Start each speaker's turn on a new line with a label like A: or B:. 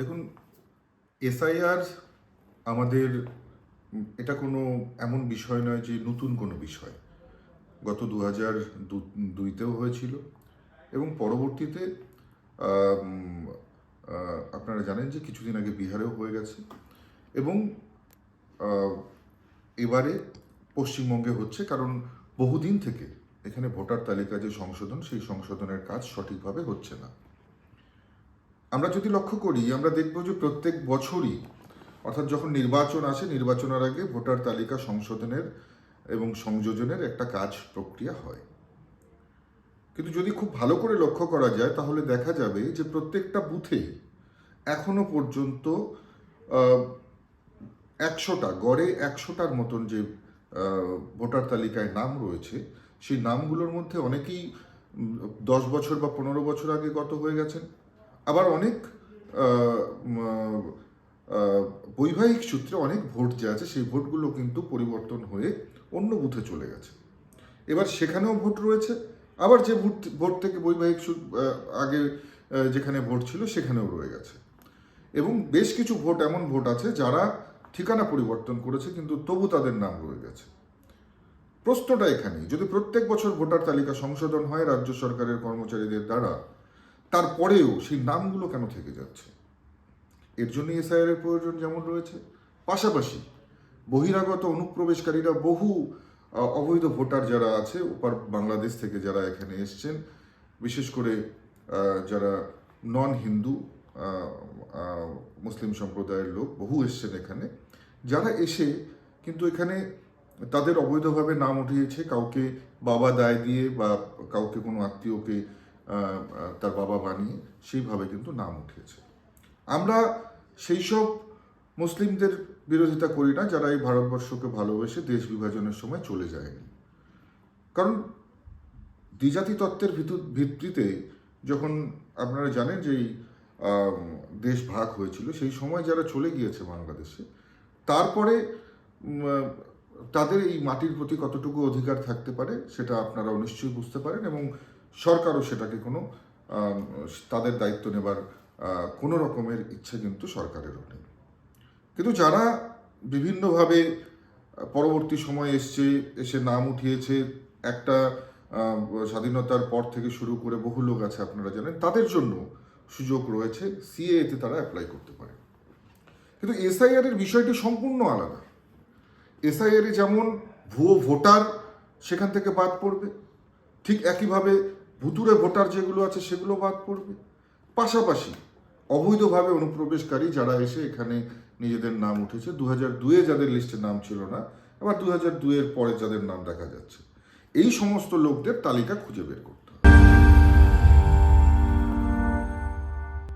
A: দেখুন, এসআইআর আমাদের, এটা কোনো এমন বিষয় নয় যে নতুন কোনো বিষয়। গত দু হাজার দুইতেও হয়েছিল এবং পরবর্তীতে আপনারা জানেন যে কিছুদিন আগে বিহারেও হয়ে গেছে এবং এবারে পশ্চিমবঙ্গে হচ্ছে কারণ বহুদিন থেকে এখানে ভোটার তালিকা যে সংশোধন, সেই সংশোধনের কাজ সঠিকভাবে হচ্ছে না। আমরা যদি লক্ষ্য করি, আমরা দেখব যে প্রত্যেক বছরই, অর্থাৎ যখন নির্বাচন আসে, নির্বাচনের আগে ভোটার তালিকা সংশোধনের এবং সংযোজনের একটা কাজ প্রক্রিয়া হয়। কিন্তু যদি খুব ভালো করে লক্ষ্য করা যায়, তাহলে দেখা যাবে যে প্রত্যেকটা বুথে এখনও পর্যন্ত একশোটা, গড়ে একশোটার মতন যে ভোটার তালিকায় নাম রয়েছে, সেই নামগুলোর মধ্যে অনেকেই দশ বছর বা পনেরো বছর আগে গত হয়ে গেছেন। আবার অনেক বৈবাহিক সূত্রে অনেক ভোট যে আছে, সেই ভোটগুলো কিন্তু পরিবর্তন হয়ে অন্য বুথে চলে গেছে। এবার সেখানেও ভোট রয়েছে, আবার যে ভোট ভোট থেকে বৈবাহিক আগে যেখানে ভোট ছিল সেখানেও রয়ে গেছে। এবং বেশ কিছু ভোট এমন ভোট আছে যারা ঠিকানা পরিবর্তন করেছে, কিন্তু তবু তাদের নাম রয়ে গেছে। প্রশ্নটা এখানে যদি প্রত্যেক বছর ভোটার তালিকা সংশোধন হয় রাজ্য সরকারের কর্মচারীদের দ্বারা তারপরেও সেই নামগুলো কেন থেকে যাচ্ছে? এর জন্য এসআইআর এর প্রয়োজন যেমন রয়েছে। পাশাপাশি বহিরাগত অনুপ্রবেশকারীরা বহু অবৈধ ভোটার যারা আছে, ওপার বাংলাদেশ থেকে যারা এখানে এসছেন, বিশেষ করে যারা নন হিন্দু মুসলিম সম্প্রদায়ের লোক, বহু এসছেন এখানে। যারা এসে কিন্তু এখানে তাদের অবৈধভাবে নাম উঠিয়েছে, কাউকে বাবা দায় দিয়ে বা কাউকে কোনো আত্মীয়কে তার বাবা বানিয়ে সেইভাবে কিন্তু নাম উঠিয়েছে। আমরা সেই সব মুসলিমদের বিরোধিতা করি না, যারা এই ভারতবর্ষকে ভালোবেসে দেশ বিভাজনের সময় চলে যায়নি। কারণ দ্বিজাতি তত্ত্বের ভিত্তিতে যখন আপনারা জানেন যে দেশ ভাগ হয়েছিল, সেই সময় যারা চলে গিয়েছে বাংলাদেশে, তারপরে তাদের এই মাটির প্রতি কতটুকু অধিকার থাকতে পারে, সেটা আপনারাও নিশ্চয়ই বুঝতে পারেন এবং সরকারও সেটাকে কোনো তাদের দায়িত্ব নেবার কোনো রকমের ইচ্ছে কিন্তু সরকারেরও নেই কিন্তু যারা বিভিন্নভাবে পরবর্তী সময় এসছে, এসে নাম উঠিয়েছে, একটা স্বাধীনতার পর থেকে শুরু করে বহু লোক আছে আপনারা জানেন, তাদের জন্য সুযোগ রয়েছে সিএতে তারা অ্যাপ্লাই করতে পারে। কিন্তু এসআইআর এর বিষয়টি সম্পূর্ণ আলাদা। এসআইআর যেমন ভুয়ো ভোটার সেখান থেকে বাদ পড়বে, ঠিক একইভাবে ভুতুরে ভোটার যেগুলো আছে সেগুলো বাদ পড়বে। পাশাপাশি অবৈধভাবে অনুপ্রবেশকারী যারা এসে এখানে নিজেদের নাম উঠেছে দু হাজার দুয়ে যাদের লিস্টে নাম ছিল না আবার দু হাজার দুয়ের পরে যাদের নাম দেখা যাচ্ছে। এই সমস্ত লোকদের তালিকা খুঁজে বের করতে